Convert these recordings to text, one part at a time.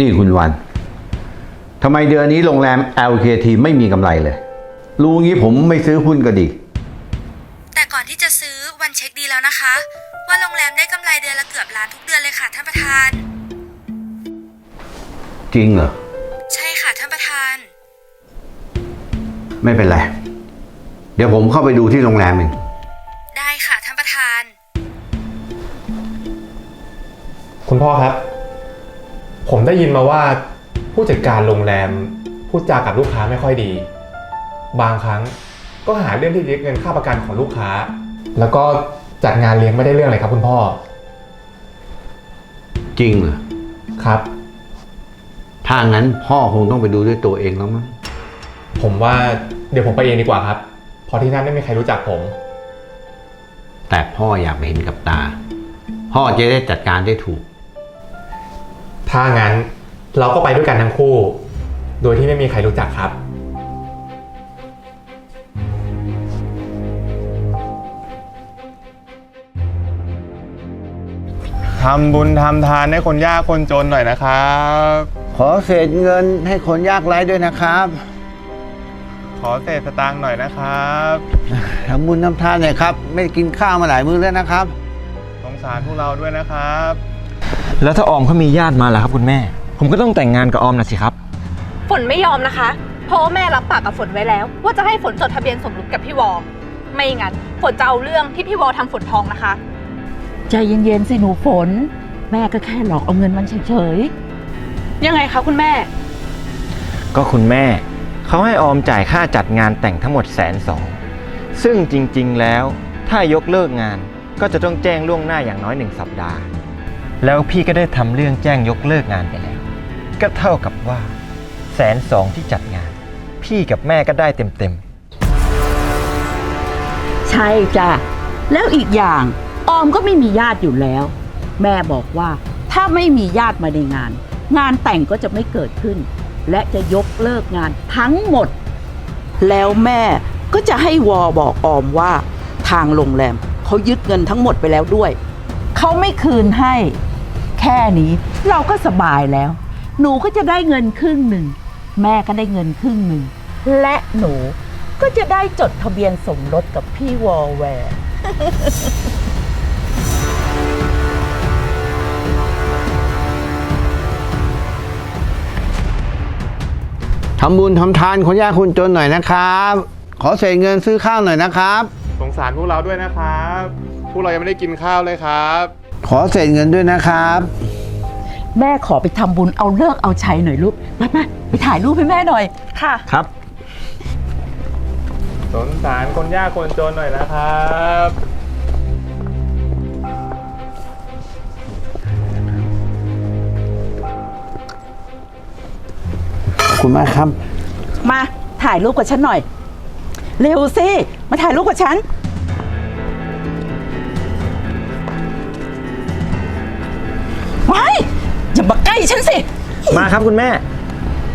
นี่คุณวันทำไมเดือนนี้โรงแรม LKT ไม่มีกำไรเลย รู้งี้ผมไม่ซื้อหุ้นก็ดี แต่ก่อนที่จะซื้อวันเช็คดีแล้วนะคะ ว่าโรงแรมได้กำไรเดือนละเกือบล้านทุกเดือนเลยค่ะท่านประธาน จริงเหรอ ใช่ค่ะท่านประธาน ไม่เป็นไร เดี๋ยวผมเข้าไปดูที่โรงแรมเองได้ค่ะท่านประธาน คุณพ่อครับ ผมได้ยินมาว่าผู้จัดการโรงแรมพูดจากับลูกค้าไม่ค่อยดี บางครั้งก็หาเรื่องที่ยึดเงินค่าประกันของลูกค้า แล้วก็จัดงานเลี้ยงไม่ได้เรื่องเลยครับ คุณพ่อจริงเหรอ ครับ ถ้างั้นพ่อคงต้องไปดูด้วยตัวเองแล้วมั้ง ผมว่าเดี๋ยวผมไปเองดีกว่าครับเพราะที่นั่นไม่มีใครรู้จักผม แต่พ่ออยากไปเห็นกับตา พ่อจะได้จัดการได้ถูก ถ้างั้นเราก็ไปด้วยกันทั้งคู่ โดยที่ไม่มีใครรู้จักครับ ทำบุญทำทานให้คนยากคนจนหน่อยนะครับ ขอเศษเงินให้คนยากไร้ด้วยนะครับขอเศษสตางค์หน่อยนะครับทำบุญทำทานหน่อยครับ ไม่ได้กินข้าวมาหลายมื้อแล้วนะครับ สงสารพวกเราด้วยนะครับ แล้วถ้าออมเขามีญาติมาล่ะครับคุณแม่ ผมก็ต้องแต่งงานกับออมนะสิครับ ฝนไม่ยอมนะคะ เพราะว่าแม่รับปากกับฝนไว้แล้ว ว่าจะให้ฝนจดทะเบียนสมรสกับพี่วอไม่งั้นฝนจะเอาเรื่องที่พี่วอทำฝนทองนะคะ ใจเย็นๆสิหนูฝน แม่ก็แค่หลอกเอาเงินมันเฉยยังไงคะคุณแม่ ก็คุณแม่ เขาให้ออมจ่ายค่าจัดงานแต่งทั้งหมดแสนสองซึ่งจริงๆแล้ว ถ้ายกเลิกงานก็จะต้องแจ้งล่วงหน้าอย่างน้อยหนึ่งสัปดาห์ แล้วพี่ก็ได้ทำเรื่องแจ้งยกเลิกงานไปแล้ว ก็เท่ากับว่าแสนสองที่จัดงาน พี่กับแม่ก็ได้เต็มๆใช่จ้ะ แล้วอีกอย่าง ออมก็ไม่มีญาติอยู่แล้ว แม่บอกว่าถ้าไม่มีญาติมาในงาน งานแต่งก็จะไม่เกิดขึ้น และจะยกเลิกงานทั้งหมด แล้วแม่ก็จะให้วอบอกออมว่า ทางโรงแรมเขายึดเงินทั้งหมดไปแล้วด้วย เขาไม่คืนให้ แค่นี้เราก็สบายแล้ว หนูก็จะได้เงินครึ่งหนึ่ง แม่ก็ได้เงินครึ่งหนึ่ง และหนูก็จะได้จดทะเบียนสมรสกับพี่วอลแวร์ ทำบุญทำทานคนยากคนจนหน่อยนะครับ ขอเศษเงินซื้อข้าวหน่อยนะครับ สงสารพวกเราด้วยนะครับ พวกเรายังไม่ได้กินข้าวเลยครับ ขอเศษเงินด้วยนะครับ แม่ขอไปทำบุญเอาเลิกเอาชัยหน่อยลูกไปไปไปถ่ายรูปให้แม่หน่อย ค่ะ ครับ สงสารคนยากคนจนหน่อยนะครับ ขอบคุณมากครับ มาถ่ายรูปกับฉันหน่อย เร็วสิ มาถ่ายรูปกับฉัน นสิ มาครับคุณแม่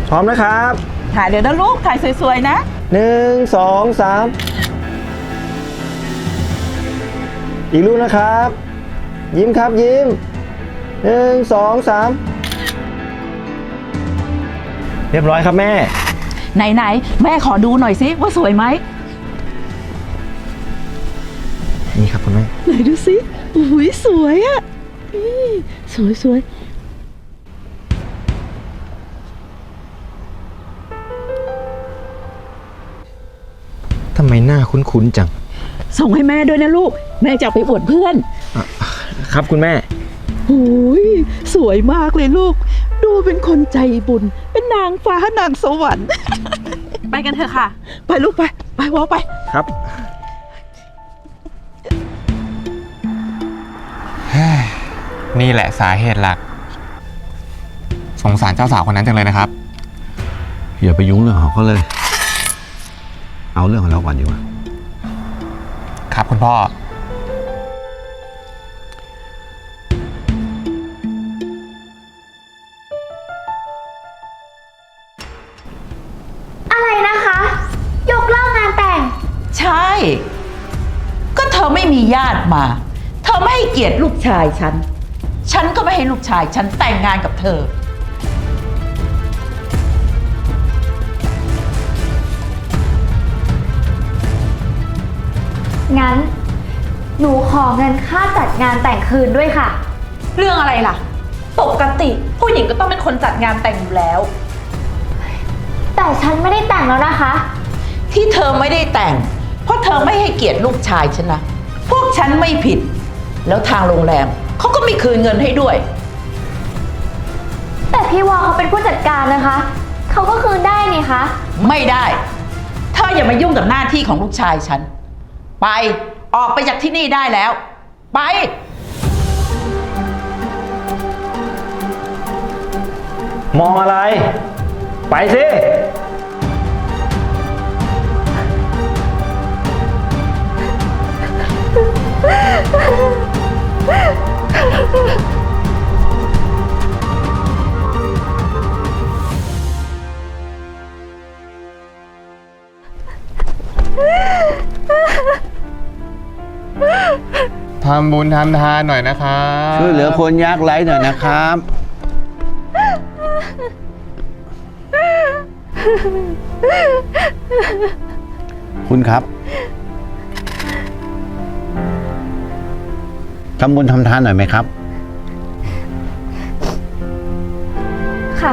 พร้อมนะครับถ่ายเดี๋ยวนะลูก ถ่ายสวยๆนะ หนึ่งสองสามอีกรูปนะครับ ยิ้มครับยิ้มหนึ่งสองสามเรียบร้อยครับแม่ ไหนๆ แม่ขอดูหน่อยสิว่าสวยไหมนี่ครับคุณแม่ ไหนดูสิอุ้ยสวยอะนี่สวยสวยท มหน้าคุ้นๆจังส่งให้แม่ด้วยนะลูก แม่จะเอาไปอวดเพื่อนครับคุณแม่โอ้ยสวยมากเลยลูก ดูเป็นคนใจบุญ เป็นนางฟ้านางสวรรค์ ไปกันเถอะค่ะ ไปลูกไป ไปวอไป ครับ นี่แหละสาเหตุหลัก สงสารเจ้าสาวคนนั้นจังเลยนะครับ อย่าไปยุ่งเรื่องของเขาเลย เอาเรื่องของเราก่อนดีกว่า ครับคุณพ่อ อะไรนะคะ ยกเลิกงานแต่ง ใช่ ก็เธอไม่มีญาติมา เธอไม่ให้เกียรติลูกชายฉัน ฉันก็ไม่ให้ลูกชายฉันแต่งงานกับเธอ งั้น หนูขอเงินค่าจัดงานแต่งคืนด้วยค่ะ เรื่องอะไรล่ะ ปกติผู้หญิงก็ต้องเป็นคนจัดงานแต่งอยู่แล้ว แต่ฉันไม่ได้แต่งแล้วนะคะ ที่เธอไม่ได้แต่ง เพราะเธอไม่ให้เกียรติลูกชายฉันนะ พวกฉันไม่ผิด แล้วทางโรงแรมเขาก็ไม่คืนเงินให้ด้วย แต่พี่วอเขาเป็นผู้จัดการนะคะ เขาก็คืนได้นี่คะ ไม่ได้ เธออย่ามายุ่งกับหน้าที่ของลูกชายฉัน ไป ออกไปจากที่นี่ได้แล้ว ไป มองอะไร ไปสิ ทำบุญทำทานหน่อยนะครับช่วยเหลือคนยากไร้หน่อยนะครับ คุณครับทำบุญทำทานหน่อยไหมครับ ค่ะ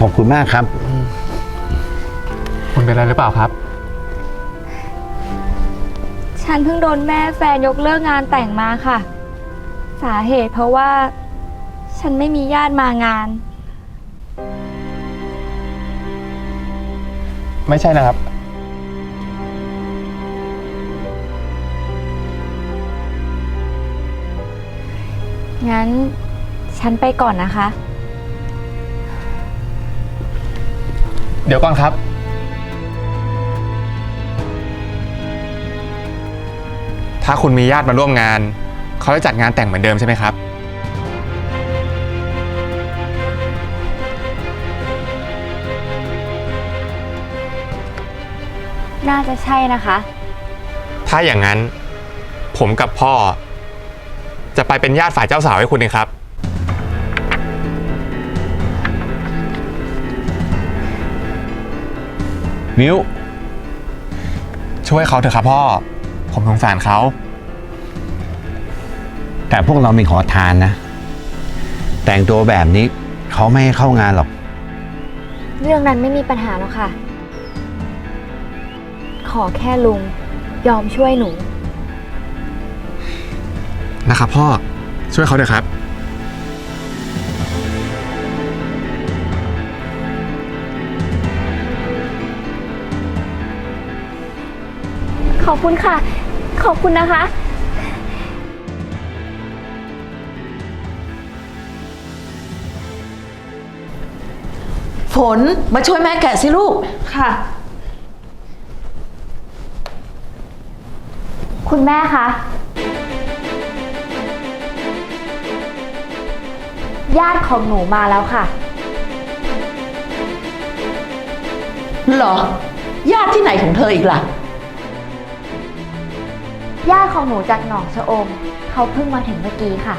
ขอบคุณมากครับ คุณเป็นอะไรหรือเปล่าครับ ฉันเพิ่งโดนแม่แฟนยกเลิกงานแต่งมาค่ะ สาเหตุเพราะว่า ฉันไม่มีญาติมางาน ไม่ใช่นะครับ งั้น ฉันไปก่อนนะคะ เดี๋ยวก่อนครับ ถ้าคุณมีญาติมาร่วมงาน เขาจะจัดงานแต่งเหมือนเดิมใช่ไหมครับ น่าจะใช่นะคะ ถ้าอย่างนั้น ผมกับพ่อ จะไปเป็นญาติฝ่ายเจ้าสาวให้คุณเองครับ มิวช่วยเขาเถอะครับพ่อ ผมสงสารเขา แต่พวกเรามีขอทานนะ แต่งตัวแบบนี้เขาไม่ให้เข้างานหรอก เรื่องนั้นไม่มีปัญหาแล้วค่ะ ขอแค่ลุง ยอมช่วยหนู นะครับพ่อ ช่วยเขาเถอะครับ ขอบคุณค่ะ ขอบคุณนะคะ ฝนมาช่วยแม่แกะสิลูก ค่ะ คุณแม่คะญาติของหนูมาแล้วค่ะ เหรอ ญาติที่ไหนของเธออีกล่ะ ญาติของหนูจากหนองชะอม เขาเพิ่งมาถึงเมื่อกี้ค่ะ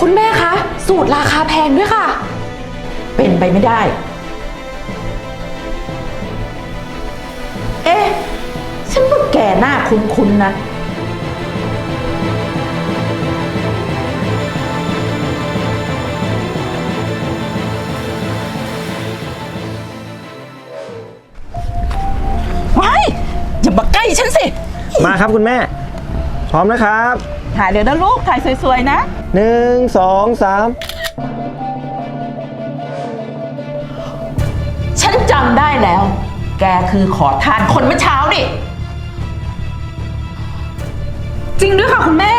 คุณแม่คะ สูตรราคาแพงด้วยค่ะ เป็นไปไม่ได้ เอ๊ะฉั นว่าแกหน้าคุ้นๆนะว้ายอย่ามาใกล้ฉันสิ มาครับคุณแม่ พร้อมนะครับถ่ายเดี๋ยวนะลูก ถ่ายสวยๆนะ หนึ่งสองสามฉันจำได้แล้ว แกคือขอทานคนเมื่อเช้านี่ จริงด้วยค่ะคุณแม่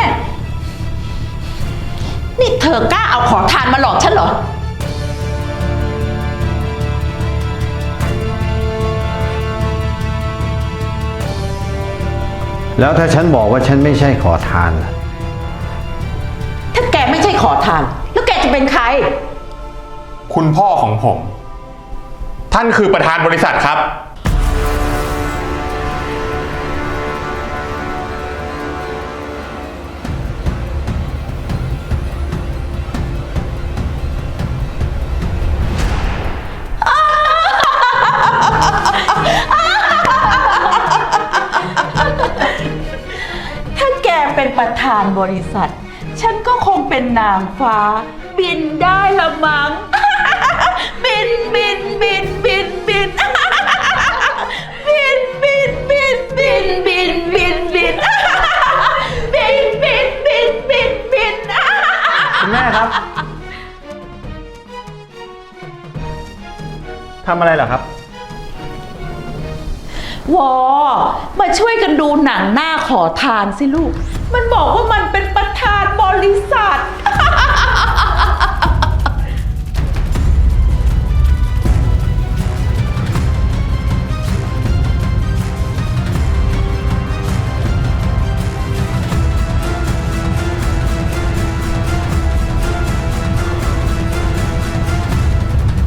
นี่เธอกล้าเอาขอทานมาหลอกฉันเหรอ แล้วถ้าฉันบอกว่าฉันไม่ใช่ขอทานล่ะถ้าแกไม่ใช่ขอทาน แล้วแกจะเป็นใคร คุณพ่อของผม ท่านคือประธานบริษัทครับ ป็นประธานบริษัท ฉันก็คงเป็นนางฟ้า บินได้ละมัง้ง บินบินบินบินบิน บินบินบินบินบินบินบิน บินบินบินบินบิน คุณแม่ครับ ทำอะไรเหรอครับ วอมาช่วยกันดูหนังหน้าขอทานสิลูก มันบอกว่ามันเป็นประธานบริษัท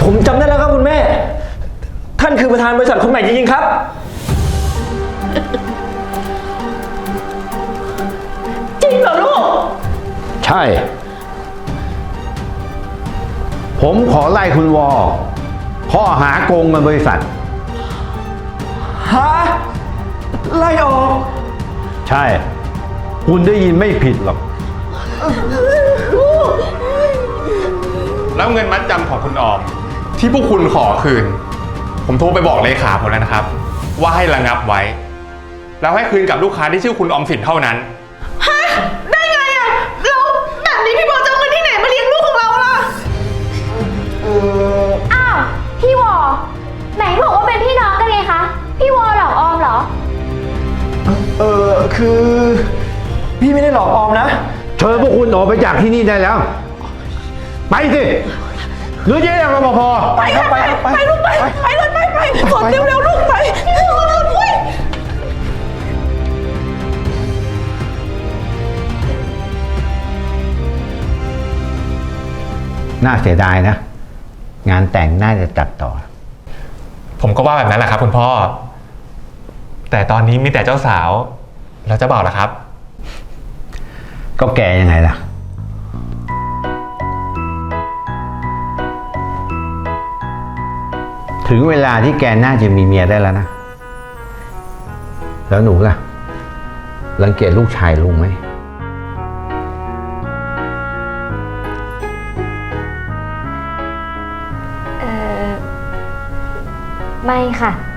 ผมจำได้แล้วครับคุณแม่ ท่านคือประธานบริษัทคนใหม่จริงๆครับ ใช่ ผมขอไล่คุณวอ ข้อหาโกงเงินบริษัท ฮะไล่ออก ใช่ คุณได้ยินไม่ผิดหรอก แล้วเงินมัดจำของคุณออม ที่พวกคุณขอคืน ผมโทรไปบอกเลขาผมแล้วนะครับ ว่าให้ระงับไว้ แล้วให้คืนกับลูกค้าที่ชื่อคุณออมสินเท่านั้น นี้พี่วอจะเอาเงินที่ไหนมาเลี้ยงลูกของเราล่ะอ้าว พี่วอ ไหนบอกว่าเป็นพี่น้องกันไงคะ พี่วอหลอกออมเหรอ เออคือ พี่ไม่ได้หลอกออมนะ เชิญพวกคุณออกไปจากที่นี่ได้แล้ว ไปสิหรือจะเรียกรปภไปครับไปครับไปไปลูกไป ไปเลยไปไปฝนเร็วๆลูกไป น่าเสียดายนะ งานแต่งน่าจะจัดต่อ ผมก็ว่าแบบนั้นแหละครับคุณพ่อ แต่ตอนนี้มีแต่เจ้าสาว แล้วเจ้าบ่าวล่ะครับ ก็แกยังไงล่ะ ถึงเวลาที่แกน่าจะมีเมียได้แล้วนะ แล้วหนูล่ะ รังเกียจลูกชายลุงไหม ไม่ค่ะ